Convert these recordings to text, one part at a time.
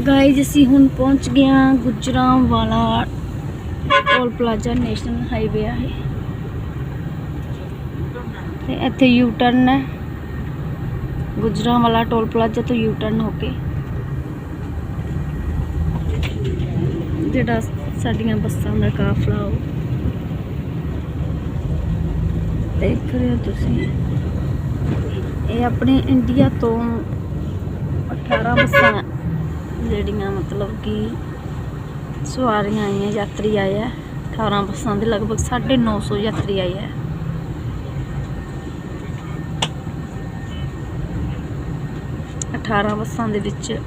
Guys ਅਸੀਂ ਹੁਣ ਪਹੁੰਚ ਗਏ ਹਾਂ Gujranwala toll plaza national highway ਆ ਇਹ। ਤੇ ਇੱਥੇ ਯੂ ਟਰਨ ਹੈ। ਗੁਜਰਾਂ ਵਾਲਾ ਟੋਲ ਪਲਾਜ਼ਾ ਤੋਂ ਯੂ ਟਰਨ ਹੋ ਕੇ। ਜਿਹੜਾ ਸਾਡੀਆਂ ਬੱਸਾਂ ਦਾ ਕਾਫਲਾ ਉਹ। ਦੇਖ ਰਹੇ ਹੋ ਤੁਸੀਂ। ਇਹ ਆਪਣੇ ਇੰਡੀਆ ਤੋਂ 18 ਬੱਸਾਂ ਜਿਹੜੀਆਂ ਮਤਲਬ ਕਿ ਸਵਾਰੀਆਂ ਆਈਆਂ, ਯਾਤਰੀ ਆਏ ਆ। 18 ਬੱਸਾਂ ਦੇ ਲਗਭਗ 950 ਯਾਤਰੀ ਆਏ ਆ। ਅਠਾਰਾਂ ਬੱਸਾਂ ਦੇ ਵਿੱਚ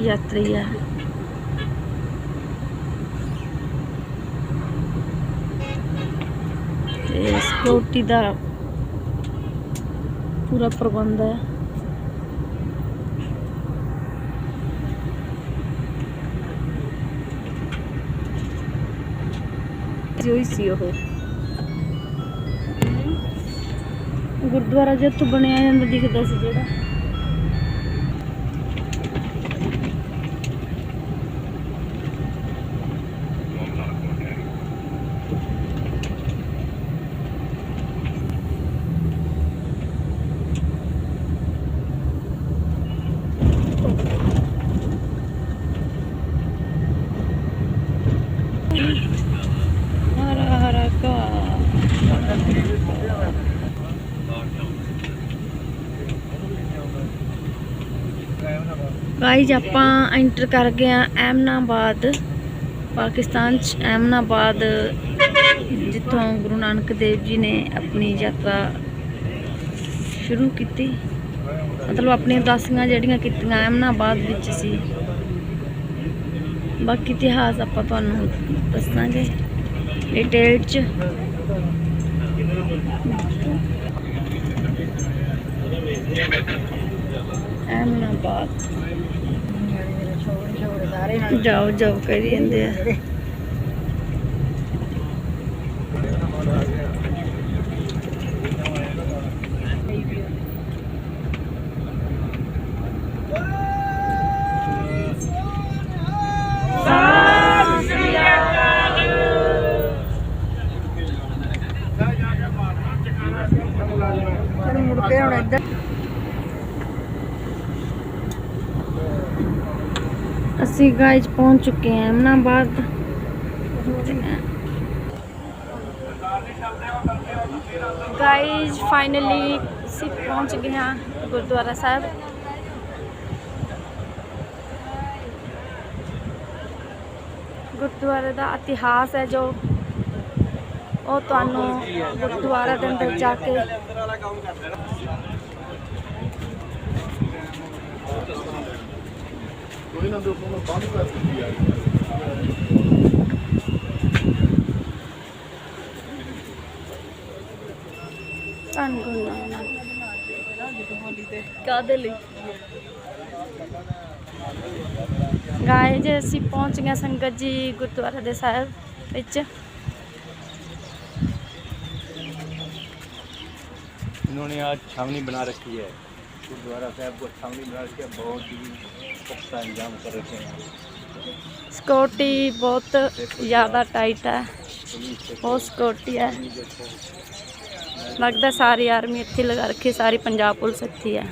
ਯਾਤਰੀ ਆ। ਤੇ ਸਿਕਿਉਰਿਟੀ ਦਾ ਪੂਰਾ ਪ੍ਰਬੰਧ ਹੈ ਜੋਈ ਸੀ ਉਹ। ਗੁਰਦੁਆਰਾ ਜਦ ਤੋਂ ਬਣਿਆ ਜਾਂਦਾ ਦਿਖਦਾ ਸੀ ਜਿਹੜਾ ਹਰਾ ਹਰਾ ਕਾ ਗਾਈਜ਼ ਆਪਾਂ ਐਂਟਰ ਕਰ ਗਏ ਆ ਐਮਨਾਬਾਦ ਪਾਕਿਸਤਾਨ ਚ ਐਮਨਾਬਾਦ ਜਿੱਥੋਂ ਗੁਰੂ ਨਾਨਕ ਦੇਵ ਜੀ ਨੇ ਆਪਣੀ ਯਾਤਰਾ ਸ਼ੁਰੂ ਕੀਤੀ। ਮਤਲਬ ਆਪਣੀਆਂ ਉਦਾਸੀਆਂ ਜਿਹੜੀਆਂ ਕੀਤੀਆਂ ਐਮਨਾਬਾਦ ਵਿੱਚ ਸੀ। ਬਾਕੀ ਇਤਿਹਾਸ ਆਪਾਂ ਤੁਹਾਨੂੰ ਦੱਸਾਂਗੇ ਡਿਟੇਲ ਚ। ਐਮਨਾਬਾਦ ਜਾਓ ਜਾਓ ਕਰੀ ਜਾਂਦੇ ਆ। ਅਸੀਂ ਗਾਇਜ ਪਹੁੰਚ ਚੁੱਕੇ ਹਾਂ ਅਮਨਾਬਾਦ। ਗਾਇਜ ਫਾਈਨਲੀ ਅਸੀਂ ਪਹੁੰਚ ਗਏ ਹਾਂ ਗੁਰਦੁਆਰਾ ਸਾਹਿਬ। ਗੁਰਦੁਆਰੇ ਦਾ ਇਤਿਹਾਸ ਹੈ ਜੋ ਉਹ ਤੁਹਾਨੂੰ ਗੁਰਦੁਆਰਾ ਦੇ ਅੰਦਰ ਜਾ ਕੇ ਧੰਨ ਗੁਰੂ ਨਾਨਕ ਕਾਦੇ ਲਈ ਗਾਇ ਜੇ ਅਸੀਂ ਪਹੁੰਚ ਗਏ ਸੰਗਤ ਜੀ ਗੁਰਦੁਆਰਾ ਦੇ ਸਾਹਿਬ ਵਿੱਚ इन्होंने आज छावनी बना रखी है गुरुद्वारा साहब को छावनी बना रखी है बहुत ही पुख्ता सिक्योरिटी बहुत ज़्यादा टाइट है। बहुत सिक्योरिटी है। लगता सारी आर्मी इतनी लगा रखी सारी पंजाब पुलिस इतनी है।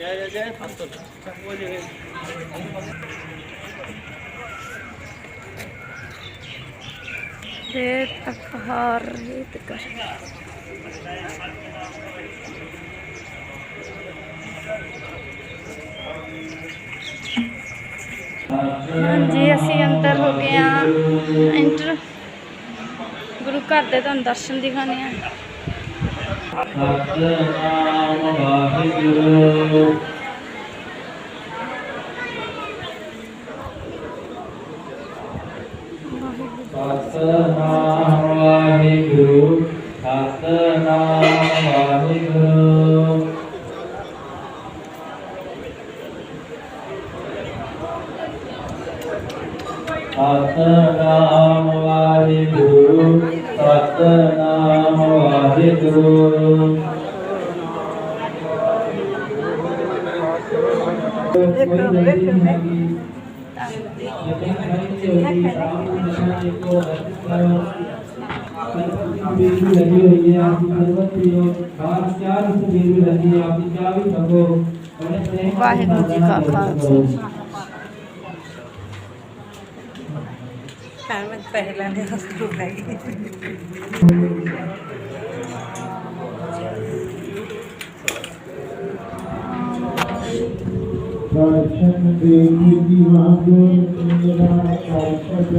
या या ਇੱਥੇ ਹੈ ਦੇਰ ਹਾਂਜੀ ਅਸੀਂ ਅੰਦਰ ਹੋ ਗਏ ਆ ਇੰਟਰ ਗੁਰੂ ਘਰ ਦੇ ਤੁਹਾਨੂੰ ਦਰਸ਼ਨ ਦਿਖਾਣੇ ਆ ਸਤਨਾਮ ਵਾਹਿਗੁਰੂ ਸਤਨਾਮ ਵਾਹਿਗੁਰੂ ਸਤਨਾਮ ਵਾਹਿਗੁਰੂ ਸਤਨਾਮ ਵਾਹਿਗੁਰੂ ਸਤਨਾਮ ਵਾਹਿਗੁਰੂ ਵਾਹਿਗੁਰੂ ਜੀ ਕਾ ਖਾਲਸਾ। ਭੈਣ ਮੈਂ ਪੈਸੇ ਲੈਣੇ ਹਸਤਰੂ ਰਹਿ ਗਈ ਦਰਸ਼ਨ ਦੇਵੀ ਦੀ ਮਾਗੋ ਤੇਰਾ ਦਰਸ਼ਨ ਦੇਵੀ ਦੀ ਮਾਗੋ ਤੇਰਾ ਦਰਸ਼ਨ ਦੇਵੀ ਦੀ ਮਾਗੋ ਤੇਰਾ ਦਰਸ਼ਨ ਦੇਵੀ ਦੀ ਮਾਗੋ ਤੇਰਾ ਵਾਹਿਗੁਰੂ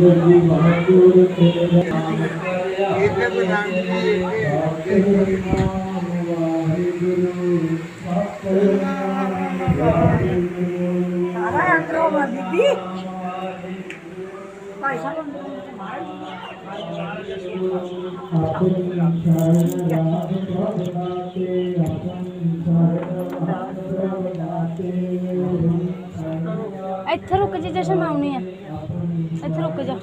ਸਤਿਨਾਮ ਵਾਹਿਗੁਰੂ ਸਾਰਾ ਅੰਦਰੋਂ ਵਾ ਬੀਬੀ ਭਾਈ ਸਾਹਿਬ ਇੱਥੇ ਰੁਕ ਜਾ ਜਸ਼ਨ ਆਉਣੀ ਆ। ਇੱਥੇ ਰੁਕ ਜਾ।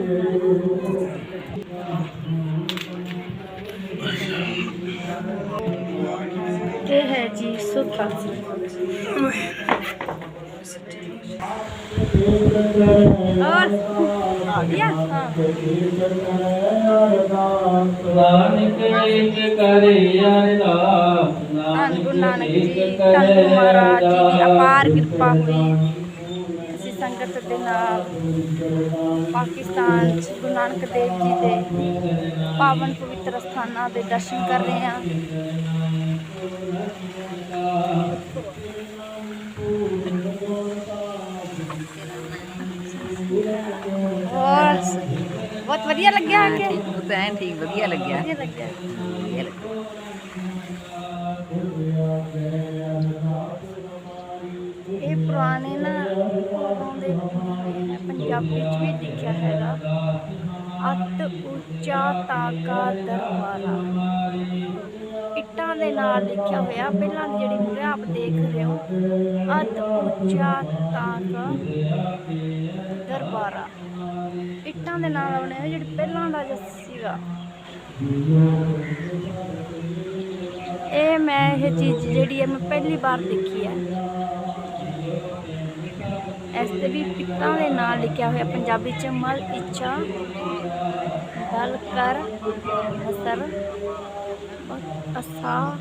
ਇਹ ਹੈ ਜੀ ਸੁੱਖਾ और या हाँ ਨਾਨਕ ਇੱਕ ਕਰੇ ਅਰਦਾਸ ਧੰਨ ਗੁਰੂ ਨਾਨਕ ਜੀ ਇੱਕ ਧੰਨ ਕਰੇ ਗੁਰੂ ਮਹਾਰਾਜ ਜੀ ਦੀ ਅਰਦਾਸ। ਅਪਾਰ ਕਿਰਪਾ ਹੋਈ ਅਸੀਂ ਸੰਗਤ ਦੇ ਨਾਲ ਪਾਕਿਸਤਾਨ 'ਚ ਗੁਰੂ ਨਾਨਕ ਦੇਵ ਜੀ ਦੇ ਪਾਵਨ ਪਵਿੱਤਰ ਸਥਾਨਾਂ ਦੇ ਦਰਸ਼ਨ ਕਰ ਰਹੇ ਹਾਂ ਹੋਰ ਬਹੁਤ ਵਧੀਆ ਲੱਗਿਆ ਆ ਕੇ। ਤਾਂ ਐਨ ਠੀਕ ਵਧੀਆ ਲੱਗਿਆ। ਵਧੀਆ ਲੱਗਿਆ। ਇਹ ਪੁਰਾਣੇ ਨਾ ਉਦੋਂ ਦੇ ਪੰਜਾਬੀ ਚ ਵੀ ਲਿਖਿਆ ਹੈਗਾ। ਅਤ ਉੱਚਾ ਤਾਕਾ ਦਰਬਾਰਾ। ਇੱਟਾਂ ਦੇ ਨਾਲ ਲਿਖਿਆ ਹੋਇਆ। ਪਹਿਲਾਂ ਜਿਹੜੀ ਮੁਰੇ ਆਪ ਦੇਖ ਰਹੇ ਹੋ ਅਤ ਉੱਚਾ ਤਾਕਾ ਦਰਬਾਰਾ। ਇੱਟਾਂ ਦੇ ਨਾਲ ਬਣੇ ਹੋਏ ਜਿਹੜੀ ਪਹਿਲਾਂ ਦਾ ਸੀਗਾ। ਇਹ ਮੈਂ ਇਹ ਚੀਜ਼ ਜਿਹੜੀ ਹੈ ਮੈਂ ਪਹਿਲੀ ਵਾਰ ਦੇਖੀ ਹੈ ਇਸ ਤੇ ਵੀ ਪਿੱਤਾਂ ਦੇ ਨਾਲ ਲਿਖਿਆ ਹੋਇਆ, ਪੰਜਾਬੀ ਚ ਮਲ ਇੱਛਾ ਦਲ ਕਰ ਹਸਰ ਅਸਾ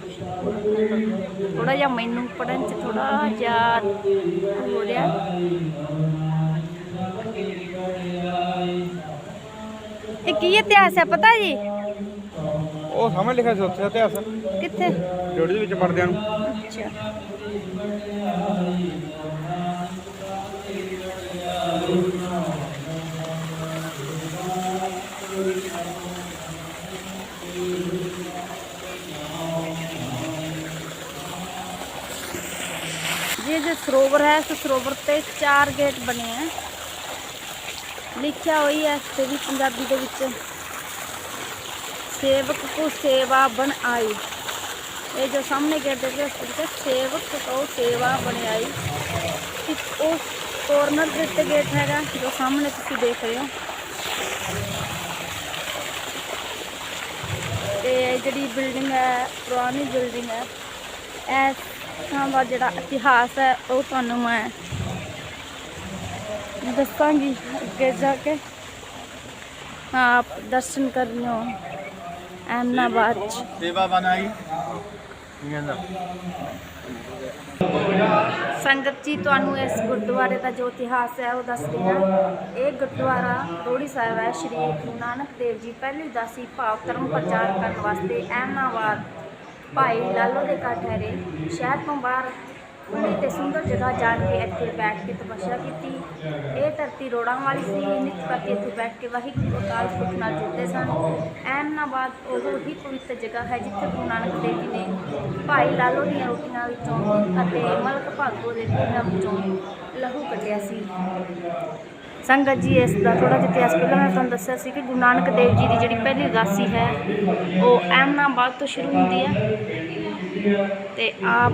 ਥੋੜਾ ਜਿਹਾ ਮੈਨੂੰ ਪੜਨ ਚ ਥੋੜਾ ਜਿਹਾ ਹੋ ਰਿਹਾ। ਇਹ ਕੀ ਇਤਿਹਾਸ ਹੈ ਪਤਾ ਜੀ? ਉਹ ਸਾਹਮਣੇ ਲਿਖਿਆ ਸੀ ਉੱਥੇ ਇਤਿਹਾਸ। ਕਿੱਥੇ? ਜੋੜੀ ਦੇ ਵਿੱਚ ਪੜਦਿਆਂ ਨੂੰ। ਅੱਛਾ। ये जो सरोवर है, इस सरोवर पर चार गेट बने हैं। लिखा हुई है, इसे भी पंजाबी के सेवक को सेवा बन आई। ये जो सामने गेट देखे उस तरीके सेवक को सेवा बन आई। वो कॉर्नर गेट हैगा, जो सामने तुम देख रहे हो। तो जी बिल्डिंग है, पुरानी बिल्डिंग है, एस ਥਾਂ ਦਾ ਜਿਹੜਾ ਇਤਿਹਾਸ ਹੈ ਉਹ ਤੁਹਾਨੂੰ ਮੈਂ ਦੱਸਾਂਗੀ ਅੱਗੇ ਜਾ ਕੇ। ਆਪ ਦਰਸ਼ਨ ਕਰ ਰਹੇ ਹੋ ਅਹਿਮਦਾਬਾਦ 'ਚ। ਸੇਵਾ ਬਣਾਈ ਸੰਗਤ ਜੀ ਤੁਹਾਨੂੰ ਇਸ ਗੁਰਦੁਆਰੇ ਦਾ ਜੋ ਇਤਿਹਾਸ ਹੈ ਉਹ ਦੱਸਦੇ ਹਾਂ। ਇਹ ਗੁਰਦੁਆਰਾ ਰੋੜੀ ਸਾਹਿਬ ਹੈ ਸ਼੍ਰੀ ਗੁਰੂ ਨਾਨਕ ਦੇਵ ਜੀ ਪਹਿਲੀ ਉਦਾਸੀ ਭਾਵ ਧਰਮ ਪ੍ਰਚਾਰ ਕਰਨ ਵਾਸਤੇ ਅਹਿਮਦਾਬਾਦ ਭਾਈ ਲਾਲੋ ਦੇ ਘਰ ਠਹਿਰੇ। ਸ਼ਹਿਰ ਤੋਂ ਬਾਹਰ ਖੁੱਲੀ ਤੇ ਸੁੰਦਰ ਜਗ੍ਹਾ ਜਾਣ ਕੇ ਇੱਥੇ ਬੈਠ ਕੇ ਤਪੱਸਿਆ ਕੀਤੀ। ਇਹ ਧਰਤੀ ਰੋੜਾਂ ਵਾਲੀ ਸੀ। ਨਿਤ ਕਰਕੇ ਇੱਥੇ ਬੈਠ ਕੇ ਵਾਹਿਗੁਰੂ ਅਕਾਲ ਪੁਰਖ ਨਾਲ ਜੁੜਦੇ ਸਨ। ਐਮਨਾਬਾਦ ਉਹ ਹੀ ਪਵਿੱਤਰ ਜਗ੍ਹਾ ਹੈ ਜਿੱਥੇ ਗੁਰੂ ਨਾਨਕ ਦੇਵ ਜੀ ਨੇ ਭਾਈ ਲਾਲੋ ਦੀਆਂ ਰੋਟੀਆਂ ਵਿੱਚੋਂ ਅਤੇ ਮਲਕ ਭਾਗੋ ਦੇ ਖੂਹਾਂ ਵਿੱਚੋਂ ਲਹੂ ਕੱਢਿਆ ਸੀ। ਸੰਗਤ ਜੀ, ਇਸ ਦਾ ਥੋੜਾ ਜਿਹਾ ਇਤਿਹਾਸ ਪਹਿਲਾਂ ਮੈਂ ਤੁਹਾਨੂੰ ਦੱਸਿਆ ਸੀ ਕਿ ਗੁਰੂ ਨਾਨਕ ਦੇਵ ਜੀ ਦੀ ਜਿਹੜੀ ਪਹਿਲੀ ਉਦਾਸੀ ਹੈ, ਉਹ ਐਮਨਾਬਾਦ ਤੋਂ ਸ਼ੁਰੂ ਹੁੰਦੀ ਹੈ। ਤੇ ਆਪ